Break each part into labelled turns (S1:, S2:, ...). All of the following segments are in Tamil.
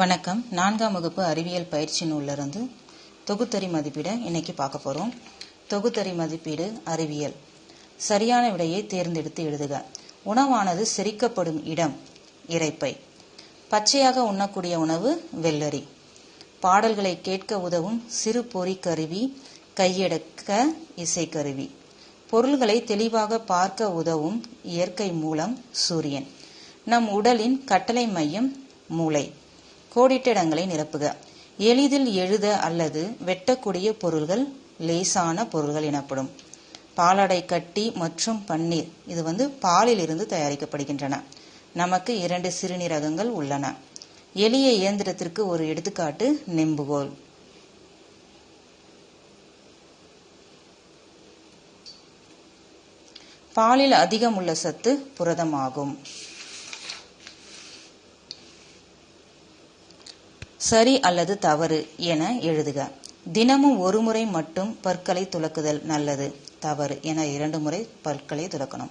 S1: வணக்கம். நான்காம் வகுப்பு அறிவியல் பயிற்சி நூலிலிருந்து தொகுத்தறி மதிப்பீட இன்னைக்கு பார்க்க போகிறோம் தொகுத்தறி மதிப்பீடு அறிவியல். சரியான விடையை தேர்ந்தெடுத்து எழுதுக. உணவானது செரிக்கப்படும் இடம் இறைப்பை. பச்சையாக உண்ணக்கூடிய உணவு வெள்ளரி. பாடல்களை கேட்க உதவும் சிறு பொறி கருவி கையெடுக்க இசைக்கருவி பொருள்களை தெளிவாக பார்க்க உதவும் இயற்கை மூலம் சூரியன். நம் உடலின் கட்டளை மையம் மூளை. கோடிட்ட இடங்களை நிரப்புக. எளிதில் எழுத அல்லது வெட்டக்கூடிய பொருள்கள் லேசான பொருள்கள் எனப்படும். பாலாடை கட்டி மற்றும் பன்னீர் இது வந்து பாலில் இருந்து தயாரிக்கப்படுகின்றன. நமக்கு இரண்டு சிறுநீரகங்கள் உள்ளன. எளிய இயந்திரத்திற்கு ஒரு எடுத்துக்காட்டு நெம்புகோல். பாலில் அதிகம் உள்ள சத்து புரதமாகும். சரி அல்லது தவறு என எழுதுக. தினமும் ஒரு முறை மட்டும் பற்களை துலக்குதல் நல்லது. தவறு என இரண்டு முறை பற்களை துலக்கணும்.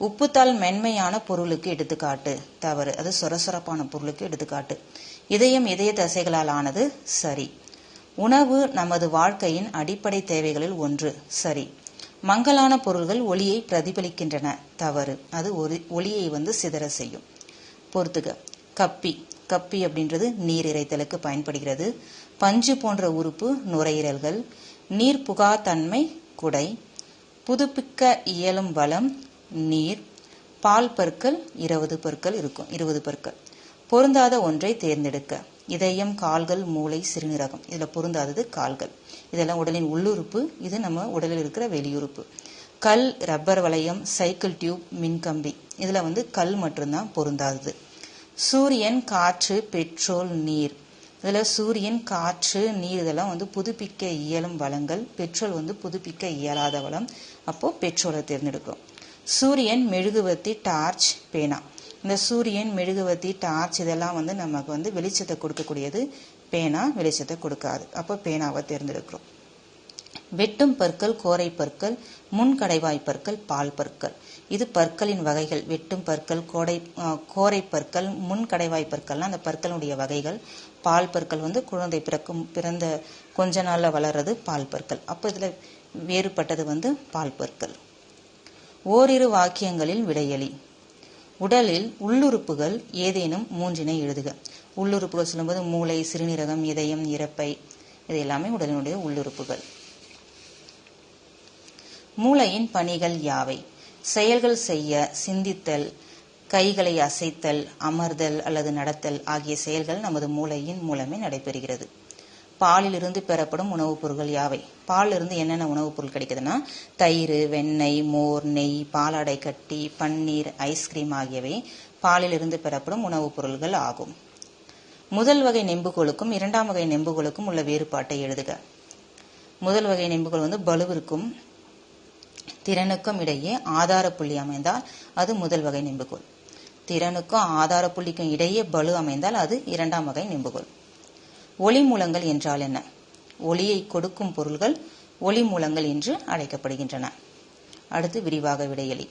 S1: உப்புத்தால் மென்மையான பொருளுக்கு எடுத்துக்காட்டு. தவறு அது சொரசொரப்பான பொருளுக்கு எடுத்துக்காட்டு. இதயம் இதய தசைகளால் ஆனது சரி. உணவு நமது வாழ்க்கையின் அடிப்படை தேவைகளில் ஒன்று சரி. மங்கலான பொருள்கள் ஒளியை பிரதிபலிக்கின்றன. தவறு அது ஒளியை வந்து சிதற செய்யும். பொறுத்துக. கப்பி. கப்பி அப்படின்றது நீர் இறைத்தலுக்கு பயன்படுகிறது. பஞ்சு போன்ற உறுப்பு நுரையீரல்கள். நீர் புகா தன்மை குடை. புதுப்பிக்க இயலும் வளம் நீர். பால் பற்கள் இருபது பற்கள் இருக்கும். இருபது பற்கள் பொருந்தாத ஒன்றை தேர்ந்தெடுக்க. இதயம் கால்கள் மூளை சிறுநீரகம். இதில் பொருந்தாதது கால்கள். இதெல்லாம் உடலின் உள்ளுறுப்பு. இது நம்ம உடலில் இருக்கிற வெளியுறுப்பு. கல் ரப்பர் வளையம் சைக்கிள் டியூப் மின்கம்பி. இதில் வந்து கல் மட்டும்தான் பொருந்தாதது. சூரியன் காற்று பெட்ரோல் நீர். இதில் சூரியன் காற்று நீர் இதெல்லாம் வந்து புதுப்பிக்க இயலும் வளங்கள். பெட்ரோல் வந்து புதுப்பிக்க இயலாத வளம். அப்போது பெட்ரோலை தேர்ந்தெடுக்கும். சூரியன் மெழுகுவர்த்தி டார்ச் பேனா. இந்த சூரியன் மெழுகுவர்த்தி டார்ச் இதெல்லாம் வந்து நமக்கு வந்து வெளிச்சத்தை கொடுக்கக்கூடியது. பேனா வெளிச்சத்தை கொடுக்காது. அப்போ பேனாவை தேர்ந்தெடுக்கிறோம். வெட்டும் பற்கள் கோரை பற்கள் முன்கடைவாய் பற்கள் பால் பற்கள். இது பற்களின் வகைகள். வெட்டும் பற்கள் கோடை கோரை பற்கள் முன்கடைவாய் பற்கள்லாம் அந்த பற்களுடைய வகைகள். பால் பற்கள் வந்து குழந்தை பிறக்கும் பிறந்த கொஞ்ச நாளில் வளர்றது பால் பற்கள். அப்போ இதில் வேறுபட்டது வந்து பால் பற்கள். ஓரிரு வாக்கியங்களில் விடையளி உடலில் உள்ளுறுப்புகள் ஏதேனும் மூன்றினை எழுதுக. உள்ளுறுப்புகள் சொல்லும்போது மூளை சிறுநீரகம் இதயம் இறப்பை. இது எல்லாமே உடலினுடைய உள்ளுறுப்புகள். மூளையின் பணிகள் யாவை? செயல்கள் செய்ய சிந்தித்தல் கைகளை அசைத்தல் அமர்தல் அல்லது நடத்தல் ஆகிய செயல்கள் நமது மூளையின் மூலமே நடைபெறுகிறது. பாலிலிருந்து பெறப்படும் உணவுப் பொருட்கள் யாவை? பாலிலிருந்து என்னென்ன உணவுப் பொருள் கிடைக்குதுன்னா தயிர் வெண்ணெய் மோர் நெய் பாலாடை கட்டி பன்னீர் ஐஸ்கிரீம் ஆகியவை பாலிலிருந்து பெறப்படும் உணவுப் பொருள்கள் ஆகும். முதல் வகை நெம்புகோலுக்கும் இரண்டாம் வகை நெம்புகோலுக்கும் உள்ள வேறுபாட்டை எழுதுக. முதல் வகை நெம்புகோல் வந்து பலுவிற்கும் திறனுக்கும் இடையே ஆதார புள்ளி அமைந்தால் அது முதல் வகை நெம்புகோல். திறனுக்கும் ஆதார புள்ளிக்கும் இடையே பலு அமைந்தால் அது இரண்டாம் வகை நெம்புகோல். ஒளி மூலங்கள் என்றால் என்ன? ஒளியை கொடுக்கும் பொருள்கள் ஒளி மூலங்கள் என்று அழைக்கப்படுகின்றன. அடுத்து விரிவாக விடையளி.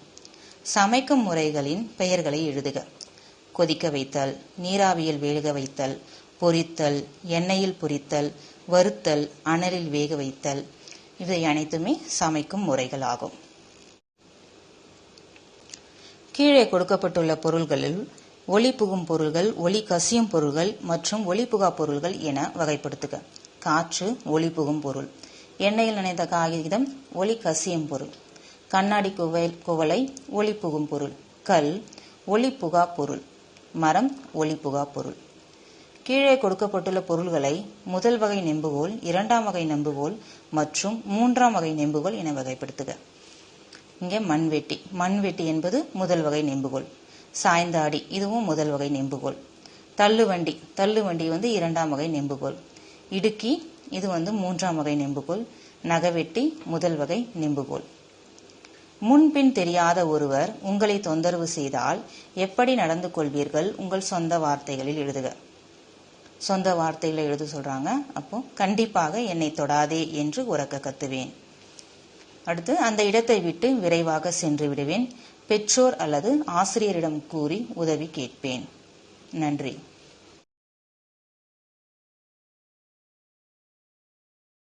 S1: சமைக்கும் முறைகளின் பெயர்களை எழுதுக. கொதிக்க வைத்தல் நீராவியில் வேக வைத்தல் பொரித்தல் எண்ணெயில் பொரித்தல் வறுத்தல் அனலில் வேக வைத்தல். இவை அனைத்துமே சமைக்கும் முறைகள் ஆகும் கீழே கொடுக்கப்பட்டுள்ள பொருள்களில் ஒளி புகும் பொருள்கள் ஒளி கசியும் பொருள்கள் மற்றும் ஒளி புகா பொருள்கள் என வகைப்படுத்துக. காற்று ஒளி புகும் பொருள். எண்ணெயில் நினைந்த காகிதம் ஒளி கசியும் பொருள். கண்ணாடி குவை குவளை ஒளி புகும் பொருள். கல் ஒளி புகா பொருள். மரம் ஒளி புகா பொருள். கீழே கொடுக்கப்பட்டுள்ள பொருள்களை முதல் வகை நெம்புகோல் இரண்டாம் வகை நெம்புகோல் மற்றும் மூன்றாம் வகை நெம்புகோல் என வகைப்படுத்துக. இங்கே மண்வெட்டி. மண்வெட்டி என்பது முதல் வகை நெம்புகோல். சாய்ந்தாடி இதுவும் முதல் வகை நெம்புகோல். தள்ளுவண்டி தள்ளுவண்டி வந்து இரண்டாம் வகை நெம்புகோல். இடுக்கி இது வந்து மூன்றாம் வகை நெம்புகோல். நகவெட்டி முதல் வகை நெம்புகோல். முன்பின் தெரியாத ஒருவர் உங்களை தொந்தரவு செய்தால் எப்படி நடந்து கொள்வீர்கள்? உங்கள் சொந்த வார்த்தைகளில் எழுதுக. சொந்த வார்த்தைகளை எழுத சொல்றாங்க. அப்போ கண்டிப்பாக என்னை தொடாதே என்று உறக்க கத்துவேன். அடுத்து அந்த இடத்தை விட்டு விரைவாக சென்று விடுவேன். பெற்றோர் அல்லது ஆசிரியரிடம் கூறி உதவி கேட்பேன். நன்றி.